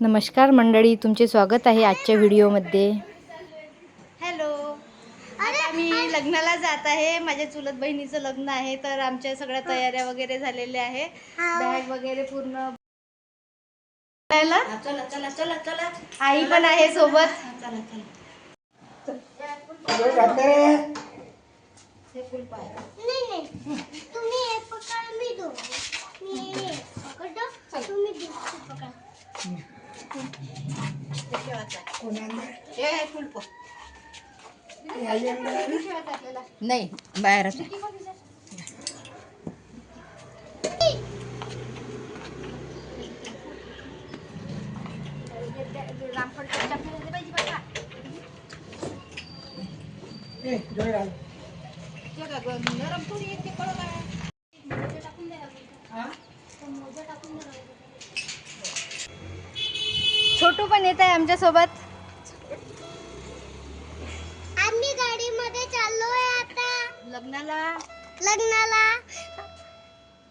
नमस्कार मंडळी तुमचे स्वागत आहे आजच्या व्हिडिओमध्ये. हॅलो. आता आम्ही लग्नाला जात आहे. माझ्या चुलत बहिणीचं लग्न आहे तर आमच्या सगळ्या तयाऱ्या वगैरे झालेल्या आहे. बॅग वगैरे पूर्ण चला चला चला चला आई पण आहे सोबत. चला चला. फुल पाय. नाही नाही तुम्ही हे पकड मी दो मी हे पकडतो तुम्ही दुसरी पकड हे ठेवायचं आहे. हे आहे फुल पो नाही बाहेरच आहे. ते का गं, नरम थोडी आहे, ते कडक आहे. छोटू पण येत आहे आमच्यासोबत आम्ही गाडीमध्ये चाललोय आता. लग्नाला? लग्नाला.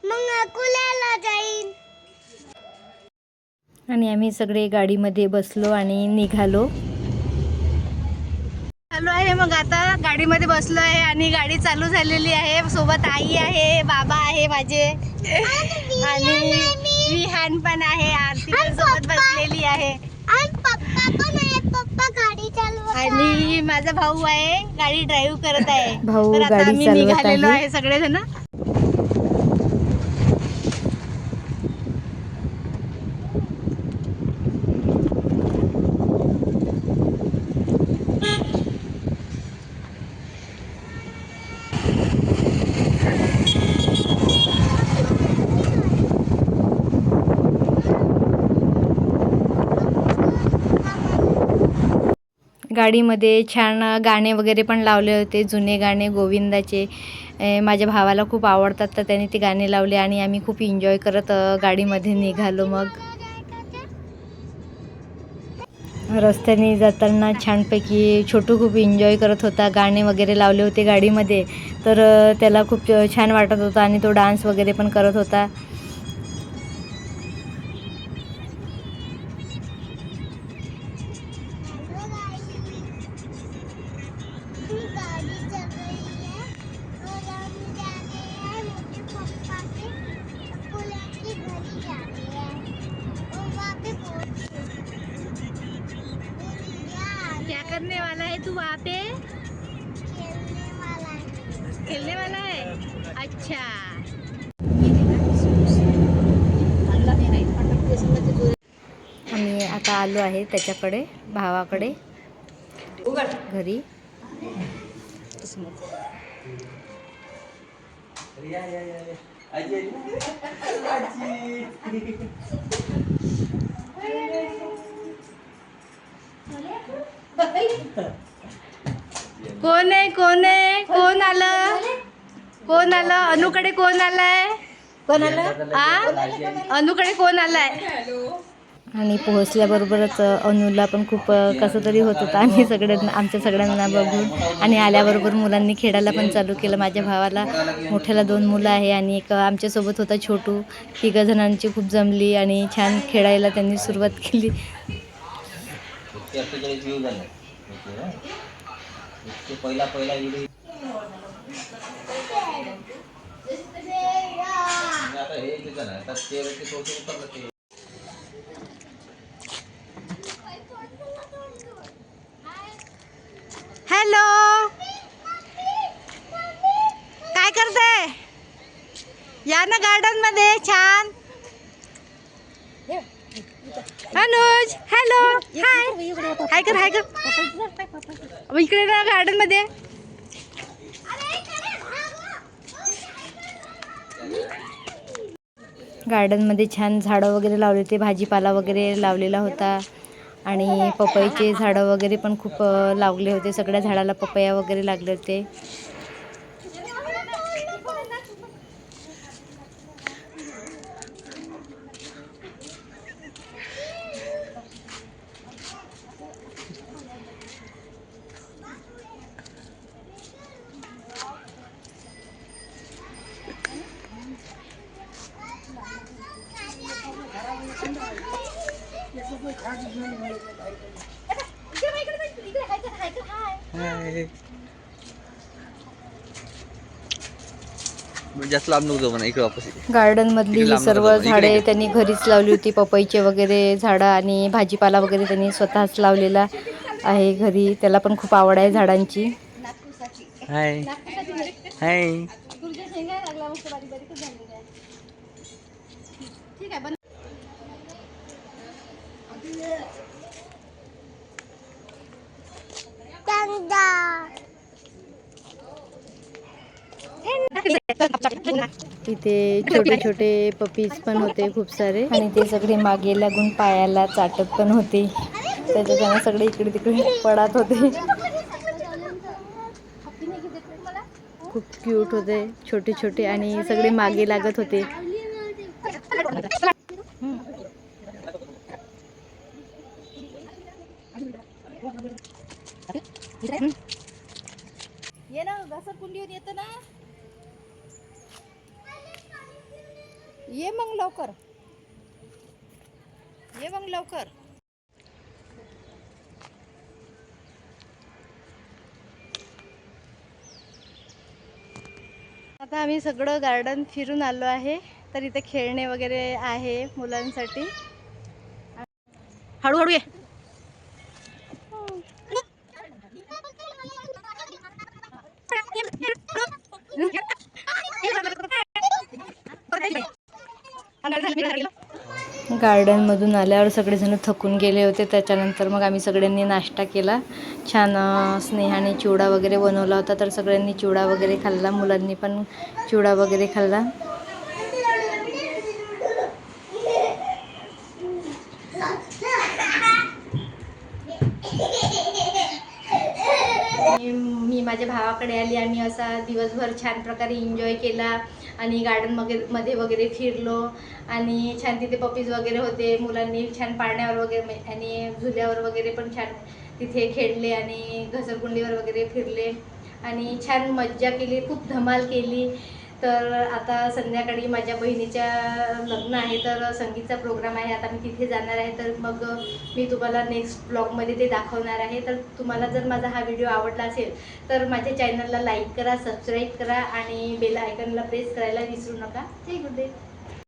मग अकोल्याला जाईन. आणि आम्ही सगळे गाडीमध्ये बसलो आणि निघालो. चालू आहे मग आता. गाडीमध्ये बसलो आहे आणि गाडी चालू झालेली आहे. सोबत आई आहे बाबा आहे माझे. आणि विहान पण आहे आरती पण सोबत बसलेली आहे. आणि पप्पा पण आहे पप्पा गाडी चालवत आणि माझा भाऊ आहे गाडी ड्राईव्ह करत आहे. भाऊ तर आता गाडी आम्ही चालवत निघालेलो आहे. आहे सगळेजण. गाडीमध्ये छान गाणे वगैरे पण लावले होते जुने गाणे गोविंदाचे. माझ्या भावाला खूप आवडतात तर त्याने ते गाणे लावले आणि आम्ही खूप एन्जॉय करत गाडीमध्ये निघालो मग. रस्त्याने जाताना छानपैकी छोटू खूप एन्जॉय करत होता गाणे वगैरे लावले होते गाडीमध्ये. तर त्याला खूप छान वाटत होतं आणि तो डान्स वगैरे पण करत होता. वहाँ पे खेलने वाला है खेलने वाला है अच्छा. आम्ही आता आलो आहे त्याच्याकडे भावाकडे. घरी. कोण आहे कोण आहे? कोण आलं? कोण आलं? अनुकडे कोण आलाय? कोण आलं? आ? अनुकडे कोण आलाय? आणि पोहोचल्याबरोबरच अनुला पण खूप कसं तरी होत होतं. आम्ही सगळे आमच्या सगळ्यांना बघून आणि आल्याबरोबर मुलांनी खेळायला पण चालू केलं. माझ्या भावाला मोठ्याला दोन मुलं आहे आणि एक आमच्यासोबत होता छोटू. तिघं जणांची खूप जमली आणि छान खेळायला त्यांनी सुरुवात केली. इतके जीव झाला इतके ना? इतके पहिला पहिला व्हिडिओ आता हे तिथं नाही आता ते ते सोडून उतरलं ते हॅलो काय करताय या ना गार्डनमध्ये छान. अनुज हॅलो हाय हाय कर हाय कर. इकडे ना गार्डनमध्ये गार्डनमध्ये छान झाडं वगैरे लावले होते. भाजीपाला वगैरे लावलेला होता. आणि पपईचे झाडं वगैरे पण खूप लावले होते. सगळ्या झाडाला पपया वगैरे लागले होते. जास्त लांब नको जाऊ म्हणा इकडे वापस इकडे. गार्डन मधली इकडे ही सर्व झाडे. त्यांनी घरीच लावली होती पपईचे वगैरे झाडं आणि भाजीपाला वगैरे त्यांनी स्वतःच लावलेला आहे घरी. त्याला पण खूप आवड आहे झाडांची. हाय. हाय. टंगा इथे छोटे छोटे पपीज पण होते खूप सारे. आणि ते सगळे मागे लागून पायाला चाटत पण होते. त्याच्याच्याने सगळे इकडे तिकडे पडत होते. खूप क्यूट होते छोटे छोटे आणि सगळे मागे लागत होते. ये ना घसर कुंडीवर येतं ना ये मग लवकर ये मग लवकर आता आम्ही सगळं गार्डन फिरून आलो आहे. तर इथे खेळणे वगैरे आहे मुलांसाठी. हळूहळू ये. गार्डनमधून आल्यावर सगळेजण थकून गेले होते. त्याच्यानंतर मग आम्ही सगळ्यांनी नाश्ता केला. छान स्नेहाने चिवडा वगैरे बनवला होता. तर सगळ्यांनी चिवडा वगैरे खाल्ला. मुलांनी पण चिवडा वगैरे खाल्ला. माझ्या भावाकडे आली आम्ही असा दिवसभर छान प्रकारे एन्जॉय केला आणि गार्डन वगैरे मध्ये वगैरे फिरलो आणि छान तिथे पपीज वगैरे होते मुलांनी छान पाळण्यावर वगैरे आणि झुल्यावर वगैरे पण छान तिथे खेळले आणि घसरगुंडीवर वगैरे फिरले आणि छान मज्जा केली खूप धमाल केली. तर आता संध्याकाळी माझ्या बहिणीच्या लग्न आहे तर संगीतचा प्रोग्राम आहे. आता मी तिथे जाणार आहे तर मग मी तुम्हाला नेक्स्ट ब्लॉगमध्ये ते दाखवणार आहे. तर तुम्हाला जर माझा हा व्हिडिओ आवडला असेल तर माझ्या चॅनलला लाईक करा सबस्क्राईब करा आणि बेल आयकनला प्रेस करायला विसरू नका. ते गुड